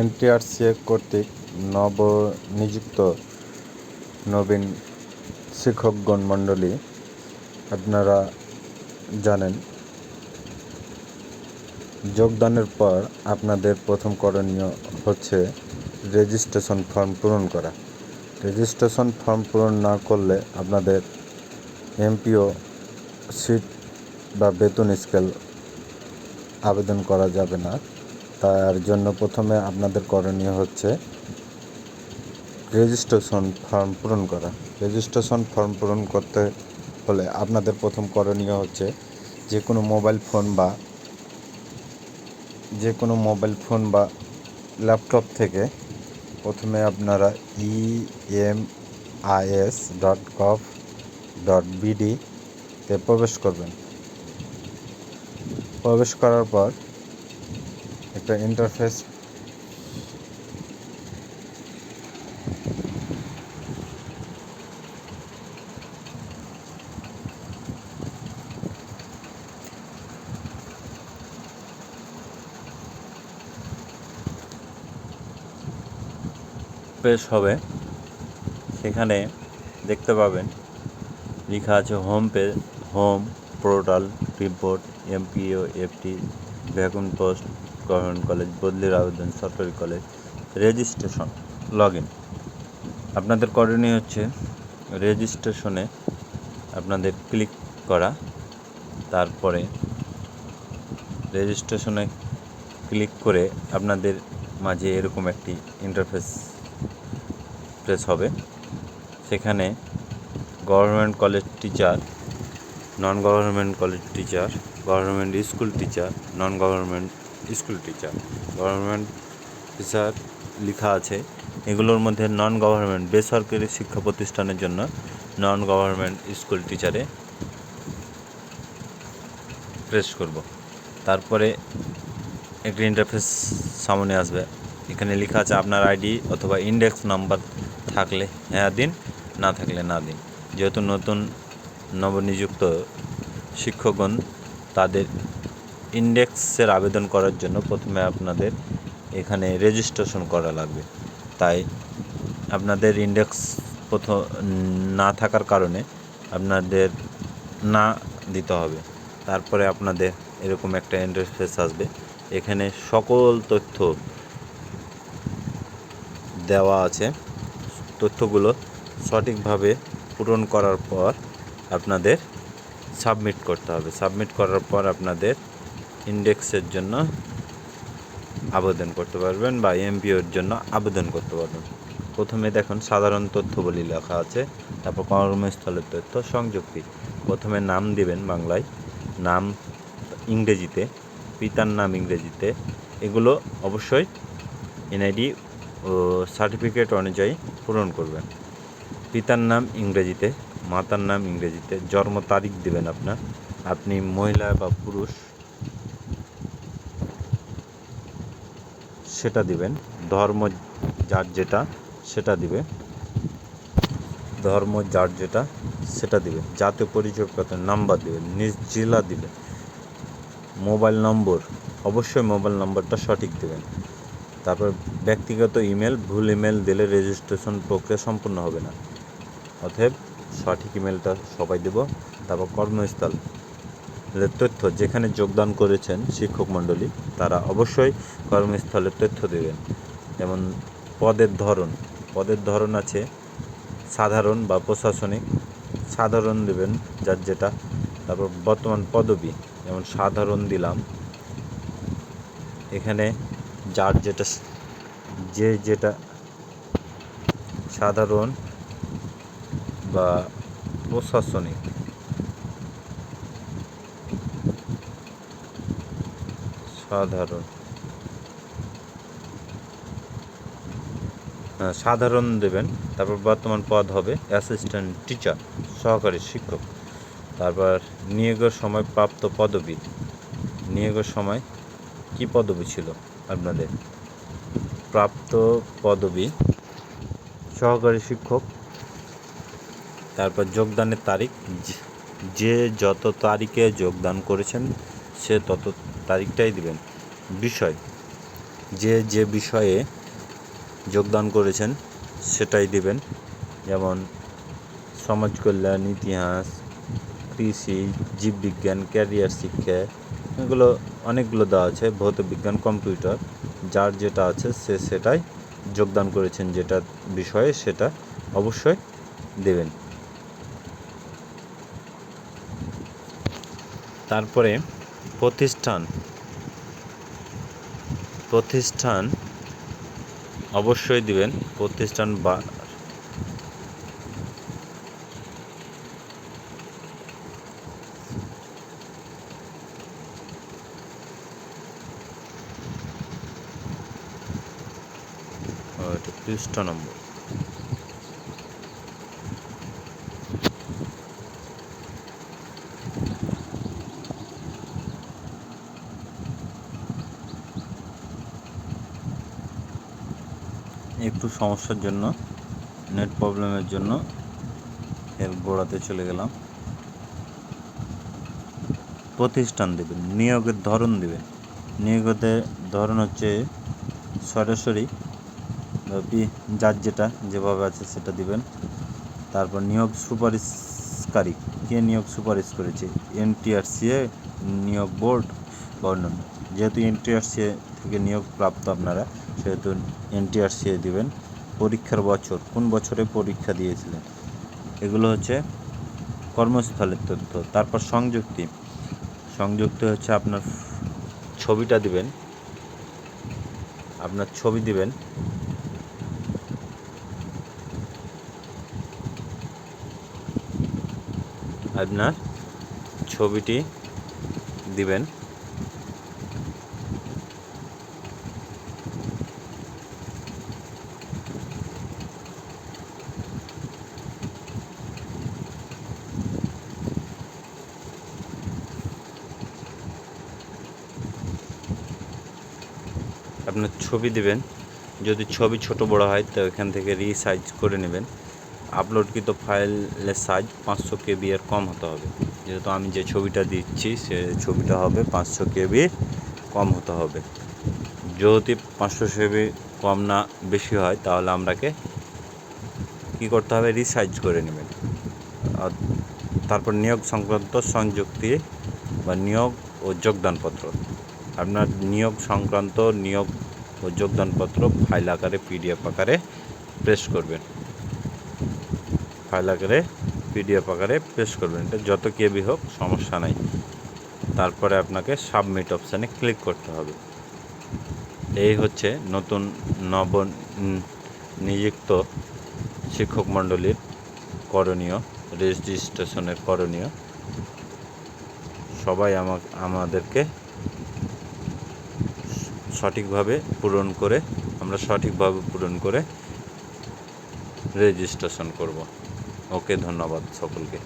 NTRCA কর্তৃক নবনিযুক্ত নবীন শিক্ষকগণ মণ্ডলী আপনারা জানেন। যোগদানের পর আপনাদের প্রথম করণীয় হচ্ছে রেজিস্ট্রেশন ফর্ম পূরণ করা। রেজিস্ট্রেশন ফর্ম পূরণ না করলে আপনাদের এমপিও সিট বা বেতন স্কেল আবেদন করা যাবে না। তার জন্য প্রথমে আপনাদের করণীয় হচ্ছে রেজিস্ট্রেশন ফর্ম পূরণ করা। রেজিস্ট্রেশন ফর্ম পূরণ করতে হলে আপনাদের প্রথম করণীয় হচ্ছে যে কোনো মোবাইল ফোন বা যে কোনো মোবাইল ফোন বা ল্যাপটপ থেকে প্রথমে আপনারা E M IS dot gov dot বিডিতে প্রবেশ করবেন। প্রবেশ করার পর একটা ইন্টারফেস পেশ হবে। সেখানে দেখতে পাবেন, লেখা আছে home pay home portal report MPO FT vacuum post government college, বদলির আবেদন, সরকারি কলেজ, রেজিস্ট্রেশন লগ ইন আপনাদের করণীয় হচ্ছে রেজিস্ট্রেশনে আপনাদের ক্লিক করা, তারপরে রেজিস্ট্রেশনে ক্লিক করে আপনাদের মাঝে এরকম একটি ইন্টারফেস প্রেস হবে। সেখানে government college teacher non government college teacher government school teacher non government school teacher government teacher লেখা আছে। এগুলোর মধ্যে নন গভর্নমেন্ট বেসরকারি শিক্ষা প্রতিষ্ঠানের জন্য নন গভর্নমেন্ট স্কুল টিচারে প্রেস করব। তারপরে একটি ইন্টারফেস সামনে আসবে। এখানে লেখা আছে আপনার আইডি অথবা ইন্ডেক্স নাম্বার থাকলে হ্যাঁ দিন, না থাকলে না দিন। যেহেতু নতুন নবনিযুক্ত শিক্ষকগণ তাদের ইন্ডেক্সের আবেদন করার জন্য প্রথমে আপনাদের এখানে রেজিস্ট্রেশন করা লাগবে। তাই আপনাদের ইন্ডেক্স প্রথম না থাকার কারণে আপনাদের না দিতে হবে। তারপরে আপনাদের এরকম একটা ইন্টারফেস আসবে। এখানে সকল তথ্য দেওয়া আছে। তথ্যগুলো সঠিকভাবে পূরণ করার পর আপনাদের সাবমিট করতে হবে। সাবমিট করার পর আপনাদের ইন্ডেক্সের জন্য আবেদন করতে পারবেন বা এমপিওর জন্য আবেদন করতে পারবেন। প্রথমে দেখুন, সাধারণ তথ্য তথ্যবলী লেখা আছে। তারপর কর্মস্থলের তথ্য সংযুক্তি। প্রথমে নাম দিবেন বাংলায়। নাম ইংরেজিতে, পিতার নাম ইংরেজিতে। এগুলো অবশ্যই এনআইডি ও সার্টিফিকেট অনুযায়ী পূরণ করবেন। পিতার নাম ইংরেজিতে, মাতার নাম ইংরেজিতে। জন্ম তারিখ দেবেন আপনার। আপনি মহিলা বা পুরুষ সেটা দিবেন। ধর্ম যার যেটা, সেটা দিবে। ধর্ম যার যেটা, সেটা দিবে। জাতীয় পরিচয়পত্র নাম্বার দিবেন নিজ জেলা দিবেন মোবাইল নম্বর, অবশ্যই মোবাইল নম্বরটা সঠিক দেবেন। তারপর ব্যক্তিগত ইমেল, ভুল ইমেল দিলে রেজিস্ট্রেশন প্রক্রিয়া সম্পূর্ণ হবে না। অতএব সঠিক ইমেলটা সবাই দেব। তারপর কর্মস্থল। তথ্য যেখানে যোগদান করেছেন শিক্ষক মণ্ডলী, তারা অবশ্যই কর্মস্থলের তথ্য দেবেন। যেমন পদের ধরন পদের ধরন আছে সাধারণ বা প্রশাসনিক। সাধারণ দেবেন যার যেটা, তারপর বর্তমান পদবি, যেমন সাধারণ দিলাম। এখানে যার যেটা, যে যেটা সাধারণ বা প্রশাসনিক। সাধারণ। সাধারণ দেবেন, তারপর বর্তমান পদ হবে অ্যাসিস্ট্যান্ট টিচার সহকারী শিক্ষক। তারপর নিয়োগের সময় প্রাপ্ত পদবি। নিয়োগের সময় কি পদবি ছিল আপনাদের? প্রাপ্ত পদবি, সহকারী শিক্ষক। তারপর যোগদানের তারিখ, যে যত তারিখে যোগদান করেছেন, সে তত তারিখটাই দিবেন। বিষয়, যে যে বিষয়ে যোগদান করেছেন সেটাই দিবেন। যেমন সমাজ কল্যাণ, ইতিহাস, কৃষি, জীববিজ্ঞান, ক্যারিয়ার শিক্ষা, এগুলো অনেকগুলো দেওয়া আছে, ভৌত বিজ্ঞান, কম্পিউটার, যার যেটা আছে সে সেটাই যোগদান করেছেন, যেটা বিষয়ে সেটা অবশ্যই দেবেন। তারপরে প্রতিষ্ঠান। প্রতিষ্ঠান অবশ্যই দিবেন প্রতিষ্ঠান বা পৃষ্ঠা নম্বর। একটু সমস্যার জন্য, নেট প্রবলেমের জন্য এর গোড়াতে চলে গেলাম। প্রতিষ্ঠান দেবেন, নিয়োগের ধরন দেবেন। নিয়োগের ধরন হচ্ছে সরাসরি যার যেটা যেভাবে আছে সেটা দিবেন। তারপর নিয়োগ সুপারিশকারী, কে নিয়োগ সুপারিশ করেছে? এনটিআরসিএ নিয়োগ বোর্ড বা অন্যান্য যেহেতু এনটিআরসিএ থেকে নিয়োগ প্রাপ্ত আপনারা সেহেতু এনটিআরসিএ দিবেন। পরীক্ষার বছর, কোন বছরে পরীক্ষা দিয়েছিলেন? এগুলো হচ্ছে কর্মস্থলের তথ্য। তারপর সংযুক্তি। সংযুক্তি হচ্ছে আপনার ছবিটা দিবেন। আপনার ছবি দিবেন। আপনার ছবিটি দিবেন। আপনার ছবি দিবেন। যদি ছবি ছোট বড় হয়, তো এখান থেকে রিসাইজ করে নেবেন। আপলোডকৃত ফাইলের সাইজ পাঁচশো কেবি এর কম হতে হবে। যেহেতু আমি যে ছবিটা দিচ্ছি, সে ছবিটা হবে পাঁচশো কেবি কম হতে হবে। যদি পাঁচশো কেবি কম না বেশি হয়, তাহলে আমরাকে কী করতে হবে? রিসাইজ করে নেবেন। তারপর নিয়োগ সংক্রান্ত সংযুক্তি বা নিয়োগ ও যোগদানপত্র। আপনার নিয়োগ সংক্রান্ত নিয়োগ ও যোগদানপত্র ফাইল আকারে পিডিএফ আকারে প্রেস করবেন। ফাইল আকারে পিডিএফ আকারে প্রেস করবেন। এটা যত কেবি হোক, সমস্যা নাই। তারপরে আপনাকে সাবমিট অপশানে ক্লিক করতে হবে। এই হচ্ছে নতুন নব নিযুক্ত শিক্ষক মণ্ডলীর করণীয় রেজিস্ট্রেশনের করণীয়। সবাই আমা আমাদেরকে সঠিকভাবে পূরণ করে আমরা সঠিকভাবে পূরণ করে রেজিস্ট্রেশন করব। ওকে ধন্যবাদ সকলকে।